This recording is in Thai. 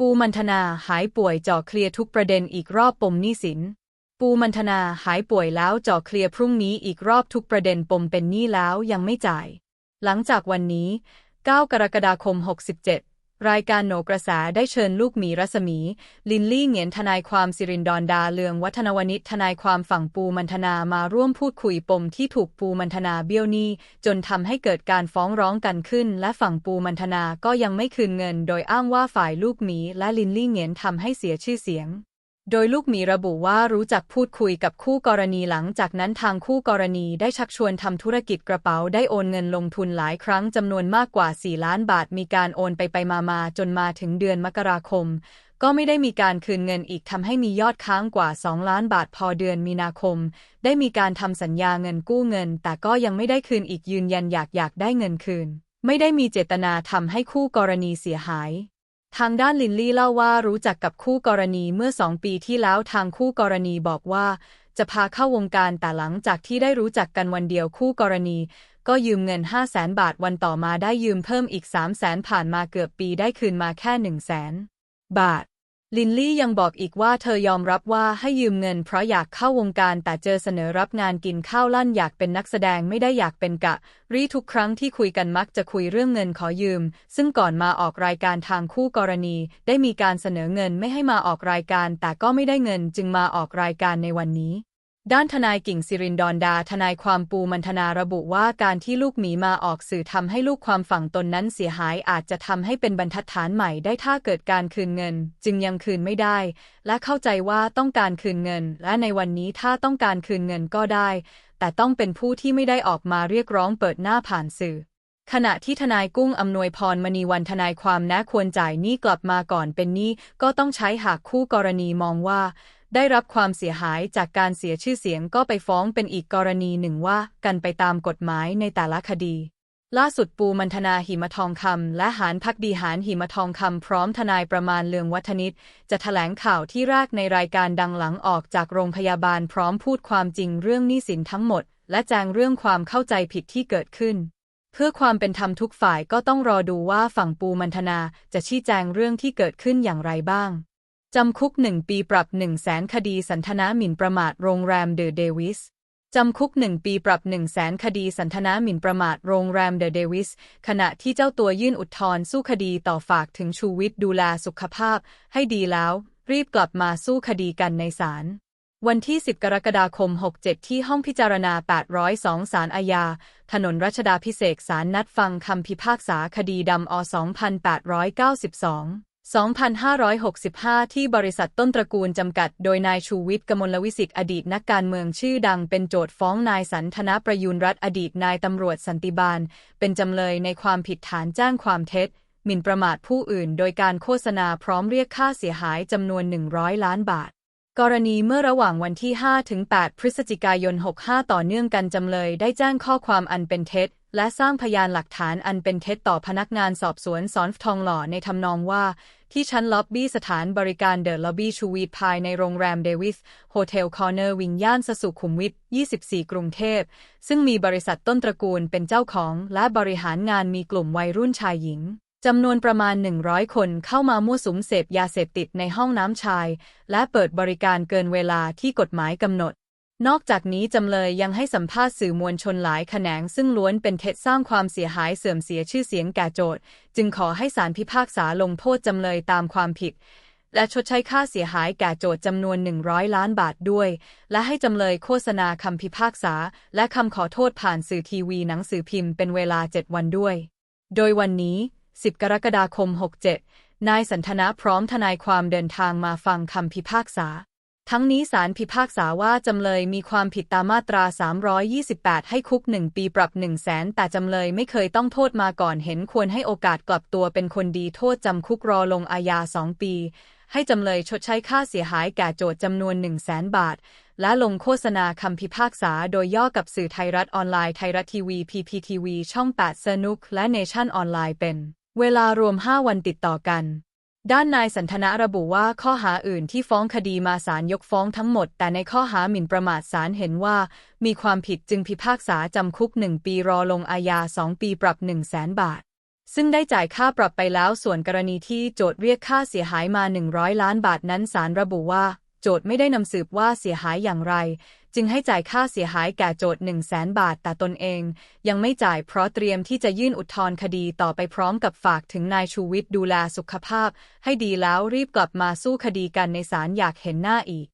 ปูมันธนาหายป่วยเจ่อเคลียร์ทุกประเด็นอีกรอบปมหนี้สิน ปูมันธนาหายป่วยแล้วเจ่อเคลียร์พรุ่งนี้อีกรอบทุกประเด็นปมเป็นหนี้แล้วยังไม่จ่าย หลังจากวันนี้ 9 กรกฎาคม 67 รายการโหนกระแสได้เชิญลูกหมีรัศมี ลินลี่เหงียนทนายความสิรินดอนดาเลืองวัฒนวณิชทนายความฝั่งปูมันธนามาร่วมพูดคุยปมที่ถูกปูมันธนาเบี้ยวหนี้ จนทำให้เกิดการฟ้องร้องกันขึ้น และฝั่งปูมันธนาก็ยังไม่คืนเงิน โดยอ้างว่าฝ่ายลูกหมีและลินลี่เหงียนทำให้เสียชื่อเสียง โดยลูกหมีระบุว่ารู้จักพูดคุยกับคู่กรณีหลังจากนั้นทางคู่กรณีได้ชักชวนทำธุรกิจกระเป๋าได้โอนเงินลงทุนหลายครั้งจำนวนมากกว่า 4 ล้านบาทมีการโอนไปไปมามาจนมาถึงเดือนมกราคม ก็ไม่ได้มีการคืนเงินอีกทำให้มียอดค้างกว่า 2 ล้านบาทพอเดือนมีนาคม ได้มีการทำสัญญาเงินกู้เงิน แต่ก็ยังไม่ได้คืนอีกยืนยันอยากอยากได้เงินคืน ไม่ได้มีเจตนาทำให้คู่กรณีเสียหาย ทางด้านลินลี่เล่าว่ารู้จักกับคู่กรณีเมื่อสองปีที่แล้วทางคู่กรณีบอกว่า จะพาเข้าวงการแต่หลังจากที่ได้รู้จักกันวันเดียวคู่กรณี ก็ยืมเงิน 5 0 0แสนบาทวันต่อมาได้ยืมเพิ่มอีก 3 0 0แสนผ่านมาเกือบปีได้คืนมาแค่ 1 0 0 0 0แสนบาท ลินลี่ยังบอกอีกว่าเธอยอมรับว่าให้ยืมเงินเพราะอยากเข้าวงการแต่เจอเสนอรับงานกินข้าวลั่นอยากเป็นนักแสดงไม่ได้อยากเป็นกะ รีทุกครั้งที่คุยกันมักจะคุยเรื่องเงินขอยืม ซึ่งก่อนมาออกรายการทางคู่กรณี ได้มีการเสนอเงินไม่ให้มาออกรายการ แต่ก็ไม่ได้เงินจึงมาออกรายการในวันนี้ ด้านทนายกิ่งสิรินดอนดา ทนายความปูมันธนาระบุว่าการที่ลูกหมีมาออกสื่อทำให้ลูกความฝั่งตนนั้นเสียหายอาจจะทำให้เป็นบรรทัดฐานใหม่ได้ถ้าเกิดการคืนเงิน จึงยังคืนไม่ได้ และเข้าใจว่าต้องการคืนเงิน และในวันนี้ถ้าต้องการคืนเงินก็ได้ แต่ต้องเป็นผู้ที่ไม่ได้ออกมาเรียกร้องเปิดหน้าผ่านสื่อขณะที่ทนายกุ้งอำนวยพรมณีวันทนายความแนะควรจ่ายหนี้กลับมาก่อนเป็นหนี้ก็ต้องใช้หากคู่กรณีมองว่า ได้รับความเสียหายจากการเสียชื่อเสียงก็ไปฟ้องเป็นอีกกรณีหนึ่งว่ากันไปตามกฎหมายในแต่ละคดี ล่าสุดปูมันธนาหิมทองคำและหานพักดีหานหิมทองคำพร้อมทนายประมาณเลืองวัฒนิตจะแถลงข่าวที่แรกในรายการดังหลังออกจากโรงพยาบาลพร้อมพูดความจริงเรื่องหนี้สินทั้งหมด และแจงเรื่องความเข้าใจผิดที่เกิดขึ้นเพื่อความเป็นธรรมทุกฝ่ายก็ต้องรอดูว่าฝั่งปูมันธนาจะชี้แจงเรื่องที่เกิดขึ้นอย่างไรบ้าง จำคุกหนึ่งปีปรับหนึ่งแสนคดีสันทนาหมิ่นประมาทโรงแรมเดอะเดวิสจำคุกหนึ่งปีปรับ1 0 0 0 0แสนคดีสันทนาหมิ่นประมาทโรงแรมเดอะเดวิสขณะที่เจ้าตัวยื่นอุทธรณ์สู้คดีต่อฝากถึงชูวิทย์ดูแลสุขภาพ ให้ดีแล้ว รีบกลับมาสู้คดีกันในศาลวันที่ 10 กรกฎาคม 67 ที่ห้องพิจารณา 802 ศาลอาญา ถนนรัชดาพิเศษกศาลนัดฟังคำพิพากษาคดีดำอ 2892 2565 ที่บริษัทต้นตระกูลจำกัด โดยนายชูวิทย์กมลวิสิ์อดีตนักการเมืองชื่อดังเป็นโจทฟ้องนายสันธนประยูรรัฐอดีตนายตำรวจสันติบาล เป็นจำเลยในความผิดฐานจ้างความเท็จหมิ่นประมาทผู้อื่น โดยการโฆษณาพร้อมเรียกค่าเสียหายจำนวน 100 ล้านบาท กรณีเมื่อระหว่างวันที่ 5 ถึง 8 พฤศจิกายน 65 ต่อเนื่องกันจำเลยได้แจ้งข้อความอันเป็นเท็จ และสร้างพยานหลักฐานอันเป็นเท็จต่อพนักงานสอบสวนสอนทองหล่อในทำนองว่า ที่ชั้นล็อบบี้สถานบริการเดอะล็อบบี้ชูวีภายในโรงแรมเดวิสโฮเทลคอร์เนอร์วิงย่านสสุขุมวิท 24 กรุงเทพ ซึ่งมีบริษัทต้นตระกูลเป็นเจ้าของ และบริหารงานมีกลุ่มวัยรุ่นชายหญิง จำนวนประมาณ 100 คนเข้ามามั่วสุมเสพยาเสพติดในห้องน้ำชาย และเปิดบริการเกินเวลาที่กฎหมายกำหนด นอกจากนี้จำเลยยังให้สัมภาษณ์สื่อมวลชนหลายแขนง ซึ่งล้วนเป็นเท็จสร้างความเสียหายเสื่อมเสียชื่อเสียงแก่โจทย์ จึงขอให้ศาลพิพากษาลงโทษจำเลยตามความผิด และชดใช้ค่าเสียหายแก่โจทย์จำนวน 100 ล้านบาทด้วย และให้จำเลยโฆษณาคำพิพากษา และคำขอโทษผ่านสื่อทีวีหนังสือพิมพ์เป็นเวลา 7 วันด้วย โดยวันนี้ 10 กรกฎาคม 67 นายสันทนาพร้อมทนายความเดินทางมาฟังคำพิพากษา ทั้งนี้ศาลพิพากษาว่าจำเลยมีความผิดตามมาตรา 328 ให้คุก 1 ปีปรับ 1 0 0 0 0แสนแต่จำเลยไม่เคยต้องโทษมาก่อนเห็นควรให้โอกาสกลับตัวเป็นคนดีโทษจำคุกรอลงอาญา 2 ปี ให้จำเลยชดใช้ค่าเสียหายแก่โจทย์จำนวน 1 0 0 0 0แสนบาทและลงโฆษณาคำพิพากษาโดยย่อกับสื่อไทยรัฐออนไลน์ไทยรัฐทีวี PPTV ช่อง 8 สนุก และเนชั่นออนไลน์เป็น เวลารวม5วันติดต่อกัน ด้านนายสันทนาระบุว่าข้อหาอื่นที่ฟ้องคดีมาศาลยกฟ้องทั้งหมด แต่ในข้อหาหมิ่นประมาทศาลเห็นว่า มีความผิดจึงพิพากษาจำคุก1ปีรอลงอาญา2ปีปรับ1 0 0 0 0แสนบาท ซึ่งได้จ่ายค่าปรับไปแล้วส่วนกรณีที่โจทย์เรียกค่าเสียหายมา 100 ล้านบาทนั้นศาลระบุว่า โจทย์ไม่ได้นำสืบว่าเสียหายอย่างไร จึงให้จ่ายค่าเสียหายแก่โจทย์1 0 0 0 0แบาท แต่ตนเอง ยังไม่จ่ายเพราะเตรียมที่จะยื่นอุทธรณ์คดีต่อไปพร้อมกับฝากถึงนายชูวิทย์ดูแลสุขภาพ ให้ดีแล้วรีบกลับมาสู้คดีกันในศาลอยากเห็นหน้าอีก